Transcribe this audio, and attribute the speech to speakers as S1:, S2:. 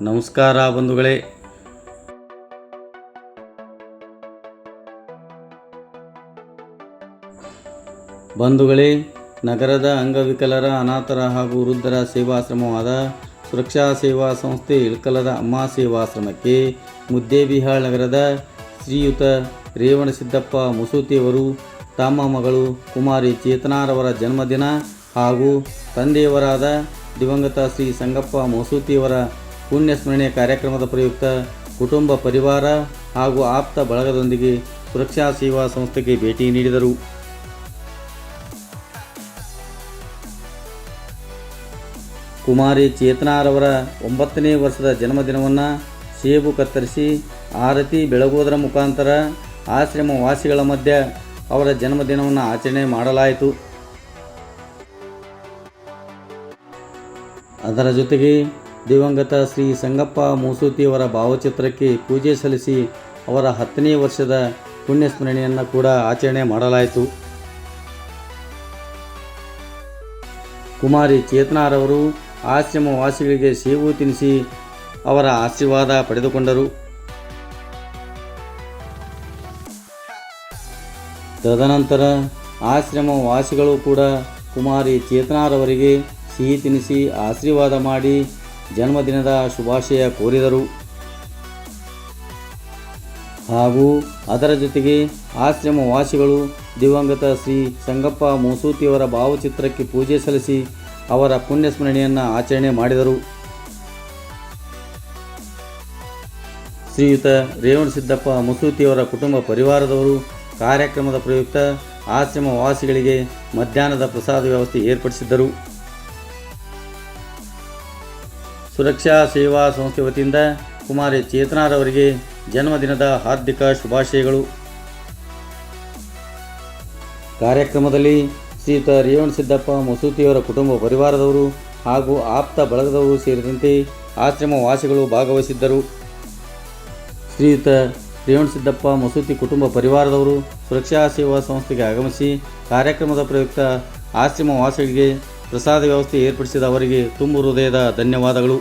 S1: ನಮಸ್ಕಾರ ಬಂಧುಗಳೇ. ಬಂಧುಗಳೇ, ನಗರದ ಅಂಗವಿಕಲರ ಅನಾಥರ ಹಾಗೂ ವೃದ್ಧರ ಸೇವಾಶ್ರಮವಾದ ಸುರಕ್ಷಾ ಸೇವಾ ಸಂಸ್ಥೆ ಇಳಕಲದ ಅಮ್ಮ ಸೇವಾಶ್ರಮಕ್ಕೆ ಮುದ್ದೇಬಿಹಾಳ್ ನಗರದ ಶ್ರೀಯುತ ರೇವಣಸಿದ್ದಪ್ಪ ಮುಸೂತಿಯವರು, ತಮ್ಮ ಮಗಳು ಕುಮಾರಿ ಚೇತನಾರವರ ಜನ್ಮದಿನ ಹಾಗೂ ತಂದೆಯವರಾದ ದಿವಂಗತ ಶ್ರೀ ಸಂಗಪ್ಪ ಮಸೂತಿಯವರ ಪುಣ್ಯಸ್ಮರಣೆ ಕಾರ್ಯಕ್ರಮದ ಪ್ರಯುಕ್ತ ಕುಟುಂಬ ಪರಿವಾರ ಹಾಗೂ ಆಪ್ತ ಬಳಗದೊಂದಿಗೆ ಸುರಕ್ಷಾ ಸೇವಾ ಸಂಸ್ಥೆಗೆ ಭೇಟಿ ನೀಡಿದರು. ಕುಮಾರಿ ಚೇತನಾರವರ ಒಂಬತ್ತನೇ ವರ್ಷದ ಜನ್ಮದಿನವನ್ನು ಸೇಬು ಕತ್ತರಿಸಿ ಆರತಿ ಬೆಳಗೋದರ ಮುಖಾಂತರ ಆಶ್ರಮ ವಾಸಿಗಳ ಮಧ್ಯೆ ಅವರ ಜನ್ಮದಿನವನ್ನು ಆಚರಣೆ ಮಾಡಲಾಯಿತು. ಅದರ ಜೊತೆಗೆ ದಿವಂಗತ ಶ್ರೀ ಸಂಗಪ್ಪ ಮೂಸೂತಿಯವರ ಭಾವಚಿತ್ರಕ್ಕೆ ಪೂಜೆ ಸಲ್ಲಿಸಿ ಅವರ ಹತ್ತನೇ ವರ್ಷದ ಪುಣ್ಯಸ್ಮರಣೆಯನ್ನು ಕೂಡ ಆಚರಣೆ ಮಾಡಲಾಯಿತು. ಕುಮಾರಿ ಚೇತನಾರವರು ಆಶ್ರಮ ವಾಸಿಗಳಿಗೆ ಸೇವು ತಿನ್ನಿಸಿ ಅವರ ಆಶೀರ್ವಾದ ಪಡೆದುಕೊಂಡರು. ತದನಂತರ ಆಶ್ರಮ ವಾಸಿಗಳು ಕೂಡ ಕುಮಾರಿ ಚೇತನಾರವರಿಗೆ ಸಿಹಿ ತಿನ್ನಿಸಿ ಆಶೀರ್ವಾದ ಮಾಡಿ ಜನ್ಮದಿನದ ಶುಭಾಶಯ ಕೋರಿದರು. ಹಾಗೂ ಅದರ ಜೊತೆಗೆ ಆಶ್ರಮ ವಾಸಿಗಳು ದಿವಂಗತ ಶ್ರೀ ಸಂಗಪ್ಪ ಮೂಸೂತಿಯವರ ಭಾವಚಿತ್ರಕ್ಕೆ ಪೂಜೆ ಸಲ್ಲಿಸಿ ಅವರ ಪುಣ್ಯಸ್ಮರಣೆಯನ್ನು ಆಚರಣೆ ಮಾಡಿದರು. ಶ್ರೀಯುತ ರೇವಣಸಿದ್ದಪ್ಪ ಮುಸೂತಿಯವರ ಕುಟುಂಬ ಪರಿವಾರದವರು ಕಾರ್ಯಕ್ರಮದ ಪ್ರಯುಕ್ತ ಆಶ್ರಮ ವಾಸಿಗಳಿಗೆ ಮಧ್ಯಾಹ್ನದ ಪ್ರಸಾದ ವ್ಯವಸ್ಥೆ ಏರ್ಪಡಿಸಿದ್ದರು. ಸುರಕ್ಷಾ ಸೇವಾ ಸಂಸ್ಥೆ ವತಿಯಿಂದ ಕುಮಾರಿ ಚೇತನಾರವರಿಗೆ ಜನ್ಮದಿನದ ಹಾರ್ದಿಕ ಶುಭಾಶಯಗಳು. ಕಾರ್ಯಕ್ರಮದಲ್ಲಿ ಶ್ರೀಯುತ ರೇವಣ ಸಿದ್ದಪ್ಪ ಮಸೂತಿಯವರ ಕುಟುಂಬ ಪರಿವಾರದವರು ಹಾಗೂ ಆಪ್ತ ಬಳಗದವರು ಸೇರಿದಂತೆ ಆಶ್ರಮ ವಾಸಿಗಳು ಭಾಗವಹಿಸಿದ್ದರು. ಶ್ರೀಯುತ ರೇವಣ ಸಿದ್ದಪ್ಪ ಮಸೂತಿ ಕುಟುಂಬ ಪರಿವಾರದವರು ಸುರಕ್ಷಾ ಸೇವಾ ಸಂಸ್ಥೆಗೆ ಆಗಮಿಸಿ ಕಾರ್ಯಕ್ರಮದ ಪ್ರಯುಕ್ತ ಆಶ್ರಮ ವಾಸಿಗಳಿಗೆ ಪ್ರಸಾದ ವ್ಯವಸ್ಥೆ ಏರ್ಪಡಿಸಿದ ಅವರಿಗೆ ತುಂಬು ಹೃದಯದ ಧನ್ಯವಾದಗಳು.